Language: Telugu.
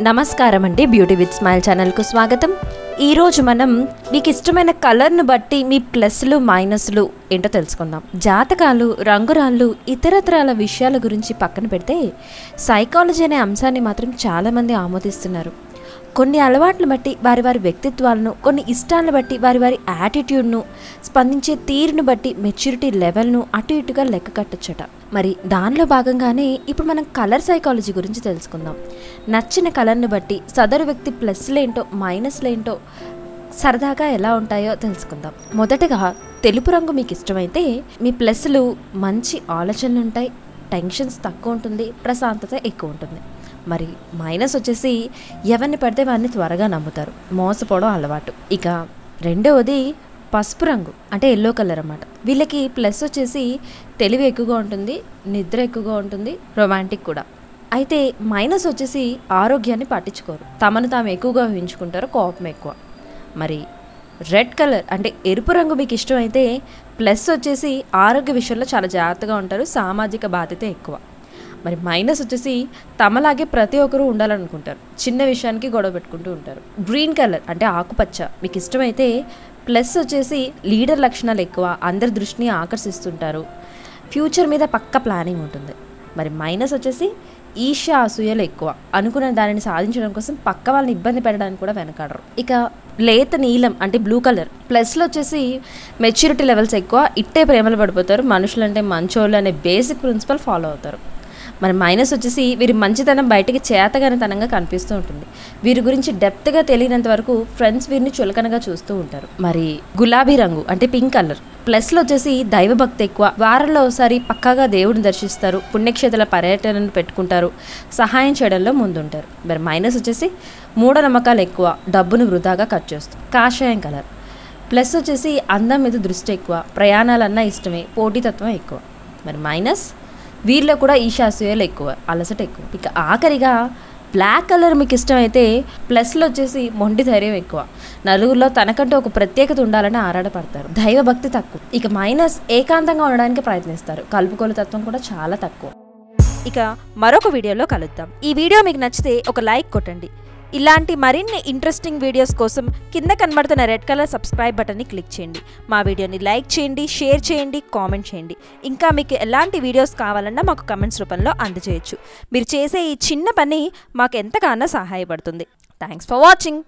నమస్కారం అండి బ్యూటీ విత్ స్మైల్ ఛానల్కు స్వాగతం. ఈరోజు మనం మీకు ఇష్టమైన కలర్ను బట్టి మీ ప్లస్లు మైనస్లు ఏంటో తెలుసుకుందాం. జాతకాలు రంగురాళ్ళు ఇతరతరాల విషయాల గురించి పక్కన పెడితే సైకాలజీ అనే అంశాన్ని మాత్రం చాలామంది ఆమోదిస్తున్నారు. కొన్ని అలవాట్లు బట్టి వారి వారి వ్యక్తిత్వాలను కొన్ని ఇష్టాలను బట్టి వారి వారి యాటిట్యూడ్ను స్పందించే తీరును బట్టి మెచ్యూరిటీ లెవెల్ను అటు ఇటుగా లెక్క కట్టొచ్చట. మరి దానిలో భాగంగానే ఇప్పుడు మనం కలర్ సైకాలజీ గురించి తెలుసుకుందాం. నచ్చిన కలర్ను బట్టి సదరు వ్యక్తి ప్లస్లేంటో మైనస్లేంటో సరదాగా ఎలా ఉంటాయో తెలుసుకుందాం. మొదటగా తెలుపు రంగు మీకు ఇష్టమైతే మీ ప్లస్లు మంచి ఆలోచనలు ఉంటాయి టెన్షన్స్ తక్కువ ఉంటుంది ప్రశాంతత ఎక్కువ ఉంటుంది. మరి మైనస్ వచ్చేసి ఎవరిని పడితే వారిని త్వరగా నమ్ముతారు. మోసపోవడం అలవాటు. ఇక రెండవది పసుపు రంగు అంటే ఎల్లో కలర్ అన్నమాట. వీళ్ళకి ప్లస్ వచ్చేసి తెలివి ఎక్కువగా ఉంటుంది నిద్ర ఎక్కువగా ఉంటుంది రొమాంటిక్ కూడా. అయితే మైనస్ వచ్చేసి ఆరోగ్యాన్ని పట్టించుకోరు. తమను తాము ఎక్కువగా ఊహించుకుంటారు కోపం ఎక్కువ. మరి రెడ్ కలర్ అంటే ఎరుపు రంగు మీకు ఇష్టమైతే ప్లస్ వచ్చేసి ఆరోగ్య విషయంలో చాలా జాగ్రత్తగా ఉంటారు సామాజిక బాధ్యత ఎక్కువ. మరి మైనస్ వచ్చేసి తమలాగే ప్రతి ఒక్కరూ ఉండాలనుకుంటారు. చిన్న విషయానికి గొడవ పెట్టుకుంటూ ఉంటారు. గ్రీన్ కలర్ అంటే ఆకుపచ్చ. మీకు ఇష్టమైతే ప్లస్ వచ్చేసి లీడర్ లక్షణాలు ఎక్కువ అందరి దృష్టిని ఆకర్షిస్తుంటారు. ఫ్యూచర్ మీద పక్క ప్లానింగ్ ఉంటుంది. మరి మైనస్ వచ్చేసి ఈర్ష అసూయలు ఎక్కువ. అనుకున్న దానిని సాధించడం కోసం పక్క వాళ్ళని ఇబ్బంది పెట్టడానికి కూడా వెనకాడరు. ఇక లేత నీలం అంటే బ్లూ కలర్ ప్లస్లో వచ్చేసి మెచ్యూరిటీ లెవెల్స్ ఎక్కువ. ఇట్టే ప్రేమలు పడిపోతారు. మనుషులంటే మంచోళ్ళు అనే బేసిక్ ప్రిన్సిపల్ ఫాలో అవుతారు. మరి మైనస్ వచ్చేసి వీరి మంచితనం బయటికి చేతగానితనంగా కనిపిస్తూ ఉంటుంది. వీరి గురించి డెప్త్గా తెలియనంత వరకు ఫ్రెండ్స్ వీరిని చులకనగా చూస్తూ ఉంటారు. మరి గులాబీ రంగు అంటే పింక్ కలర్ ప్లస్లో వచ్చేసి దైవభక్తి ఎక్కువ. వారంలో ఒకసారి పక్కాగా దేవుడిని దర్శిస్తారు. పుణ్యక్షేత్రాల పర్యటనను పెట్టుకుంటారు. సహాయం చేయడంలో ముందుంటారు. మరి మైనస్ వచ్చేసి మూఢనమ్మకాలు ఎక్కువ. డబ్బును వృధాగా ఖర్చు చేస్తారు. కాషాయం కలర్ ప్లస్ వచ్చేసి అందం మీద దృష్టి ఎక్కువ. ప్రయాణాలన్నా ఇష్టమే. పోటీతత్వం ఎక్కువ. మరి మైనస్ వీళ్ళలో కూడా ఈశాసూయాలు ఎక్కువ అలసట ఎక్కువ. ఇక ఆఖరిగా బ్లాక్ కలర్ మీకు ఇష్టమైతే ప్లస్లో వచ్చేసి మొండి ధైర్యం ఎక్కువ. నలుగురిలో తనకంటూ ఒక ప్రత్యేకత ఉండాలని ఆరాటపడతారు. దైవభక్తి తక్కువ. ఇక మైనస్ ఏకాంతంగా ఉండడానికి ప్రయత్నిస్తారు. కలుపుకోలు తత్వం కూడా చాలా తక్కువ. ఇక మరొక వీడియోలో కలుద్దాం. ఈ వీడియో మీకు నచ్చితే ఒక లైక్ కొట్టండి. ఇలాంటి మరిన్ని ఇంట్రెస్టింగ్ వీడియోస్ కోసం కింద కనబడుతున్న రెడ్ కలర్ సబ్స్క్రైబ్ బటన్ని క్లిక్ చేయండి. మా వీడియోని లైక్ చేయండి షేర్ చేయండి కామెంట్ చేయండి. ఇంకా మీకు ఎలాంటి వీడియోస్ కావాలన్నా మాకు కమెంట్స్ రూపంలో అందజేయచ్చు. మీరు చేసే ఈ చిన్న పని మాకు ఎంతగానో సహాయపడుతుంది. Thanks for watching